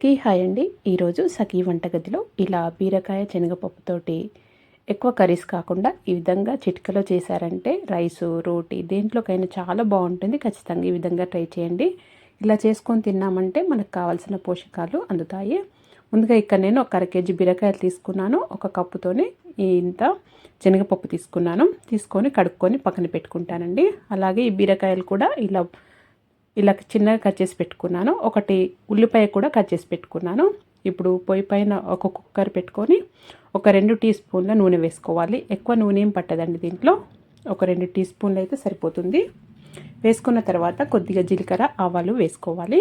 కి హాయ్ అండి. ఈరోజు సఖీ వంటగదిలో ఇలా బీరకాయ శనగపప్పుతోటి ఎక్కువ కర్రీస్ కాకుండా ఈ విధంగా చిటికలో చేశారంటే రైసు రోటీ దేంట్లోకైనా చాలా బాగుంటుంది. ఖచ్చితంగా ఈ విధంగా ట్రై చేయండి. ఇలా చేసుకొని తిన్నామంటే మనకు కావాల్సిన పోషకాలు అందుతాయి. ముందుగా ఇక్కడ నేను ఒక అర కేజీ బీరకాయలు తీసుకున్నాను. ఒక కప్పుతోనే ఇంత శనగపప్పు తీసుకున్నాను. తీసుకొని కడుక్కొని పక్కన పెట్టుకుంటానండి. అలాగే ఈ బీరకాయలు కూడా ఇలా ఇలా చిన్నగా కట్ చేసి పెట్టుకున్నాను. ఒకటి ఉల్లిపాయ కూడా కట్ చేసి పెట్టుకున్నాను. ఇప్పుడు పొయ్యి పైన ఒక కుక్కర్ పెట్టుకొని ఒక రెండు టీ స్పూన్ల నూనె వేసుకోవాలి. ఎక్కువ నూనె ఏం పట్టదండి దీంట్లో. ఒక రెండు టీ స్పూన్లు అయితే సరిపోతుంది. వేసుకున్న తర్వాత కొద్దిగా జీలకర్ర ఆవాలు వేసుకోవాలి.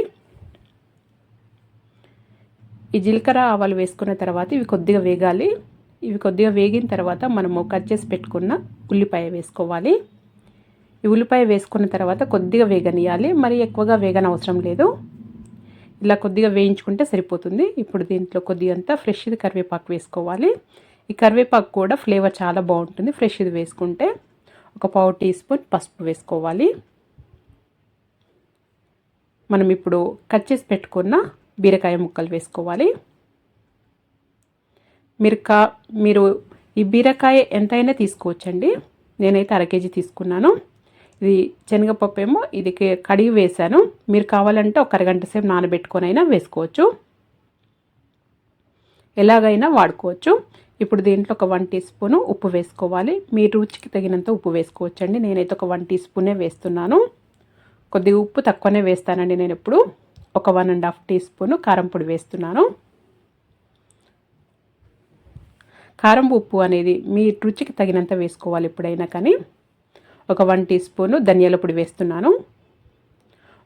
ఈ జీలకర్ర ఆవాలు వేసుకున్న తర్వాత ఇవి కొద్దిగా వేగాలి. ఇవి కొద్దిగా వేగిన తర్వాత మనము కట్ చేసి పెట్టుకున్న ఉల్లిపాయ వేసుకోవాలి. ఉల్లిపాయ వేసుకున్న తర్వాత కొద్దిగా వేగనియాలి మరి ఎక్కువగా వేగన అవసరం లేదు. ఇలా కొద్దిగా వేయించుకుంటే సరిపోతుంది. ఇప్పుడు దీంట్లో కొద్దిగంతా ఫ్రెష్ది కరివేపాకు వేసుకోవాలి. ఈ కరివేపాకు కూడా ఫ్లేవర్ చాలా బాగుంటుంది. ఫ్రెష్ది వేసుకుంటే ఒక పావు టీ స్పూన్ పసుపు వేసుకోవాలి. మనం ఇప్పుడు కట్ చేసి పెట్టుకున్న బీరకాయ ముక్కలు వేసుకోవాలి. మీరు కా మీరు ఈ బీరకాయ ఎంతైనా తీసుకోవచ్చండి. నేనైతే అర కేజీ తీసుకున్నాను. ఇది శనగపప్పు ఏమో ఇది కడిగి వేసాను మీరు కావాలంటే ఒక అరగంట సేపు నానబెట్టుకొని అయినా వేసుకోవచ్చు. ఎలాగైనా వాడుకోవచ్చు. ఇప్పుడు దీంట్లో ఒక వన్ టీ స్పూను ఉప్పు వేసుకోవాలి. మీ రుచికి తగినంత ఉప్పు వేసుకోవచ్చండి. నేనైతే ఒక వన్ టీ స్పూనే వేస్తున్నాను. కొద్దిగా ఉప్పు తక్కువనే వేస్తానండి నేను ఎప్పుడు ఒక one and half teaspoon కారం పొడి వేస్తున్నాను. కారం ఉప్పు అనేది మీ రుచికి తగినంత వేసుకోవాలి ఎప్పుడైనా కానీ. ఒక వన్ టీ స్పూను ధనియాల పొడి వేస్తున్నాను.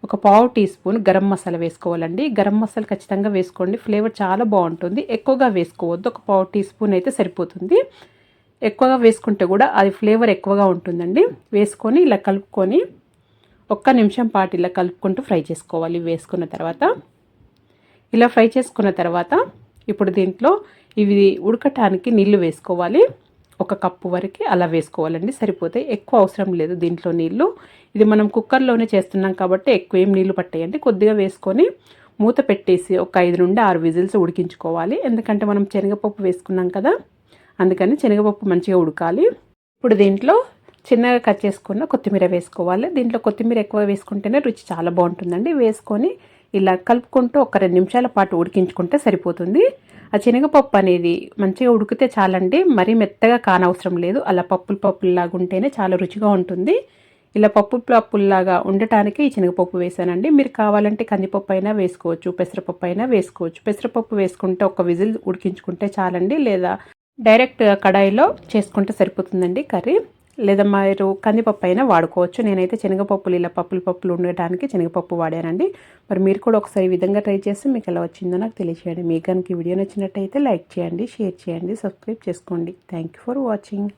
ఒక పావు టీ స్పూన్ గరం మసాలా వేసుకోవాలండి. గరం మసాలా ఖచ్చితంగా వేసుకోండి. ఫ్లేవర్ చాలా బాగుంటుంది. ఎక్కువగా వేసుకోవద్దు. ఒక పావు టీ స్పూన్ అయితే సరిపోతుంది. ఎక్కువగా వేసుకుంటే కూడా అది ఫ్లేవర్ ఎక్కువగా ఉంటుందండి. వేసుకొని ఇలా కలుపుకొని ఒక్క నిమిషం పాటు ఇలా కలుపుకుంటూ ఫ్రై చేసుకోవాలి. వేసుకున్న తర్వాత ఇలా ఫ్రై చేసుకున్న తర్వాత ఇప్పుడు దీంట్లో ఇవి ఉడకటానికి నీళ్ళు వేసుకోవాలి. ఒక కప్పు వరకు అలా వేసుకోవాలండి. సరిపోతే ఎక్కువ అవసరం లేదు దీంట్లో నీళ్ళు ఇది మనం కుక్కర్లోనే చేస్తున్నాం కాబట్టి ఎక్కువ ఏం నీళ్ళు పట్టేయండి. కొద్దిగా వేసుకొని మూత పెట్టేసి ఒక ఐదు నుండి ఆరు విజిల్స్ ఉడికించుకోవాలి. ఎందుకంటే మనం శనగపప్పు వేసుకున్నాం కదా అందుకని శనగపప్పు మంచిగా ఉడకాలి. ఇప్పుడు దీంట్లో చిన్నగా కట్ చేసుకున్న కొత్తిమీర వేసుకోవాలి. దీంట్లో కొత్తిమీర ఎక్కువ వేసుకుంటేనే రుచి చాలా బాగుంటుందండి. వేసుకొని ఇలా కలుపుకుంటూ ఒక రెండు నిమిషాల పాటు ఉడికించుకుంటే సరిపోతుంది. ఆ శనగపప్పు అనేది మంచిగా ఉడికితే చాలండి. మరీ మెత్తగా కానవసరం లేదు. అలా పప్పులు పప్పుల్లాగా ఉంటేనే చాలా రుచిగా ఉంటుంది. ఇలా పప్పు పప్పుల్లాగా ఉండటానికి ఈ శనగపప్పు వేసానండి. మీరు కావాలంటే కందిపప్పు అయినా వేసుకోవచ్చు పెసరపప్పు అయినా వేసుకోవచ్చు. పెసరపప్పు వేసుకుంటే ఒక విజిల్ ఉడికించుకుంటే చాలండి. లేదా డైరెక్ట్ కడాయిలో చేసుకుంటే సరిపోతుందండి కర్రీ. లేదా మీరు కందిపప్పు అయినా వాడుకోవచ్చు. నేనైతే శనగపప్పులు ఇలా పప్పులు పప్పులు ఉండటానికి శనగపప్పు వాడానండి. మరి మీరు కూడా ఒకసారి ఈ విధంగా ట్రై చేస్తే మీకు ఎలా వచ్చిందో నాకు తెలియచేయండి. మీకు కనుక వీడియో నచ్చినట్టయితే లైక్ చేయండి షేర్ చేయండి సబ్స్క్రైబ్ చేసుకోండి. Thank for watching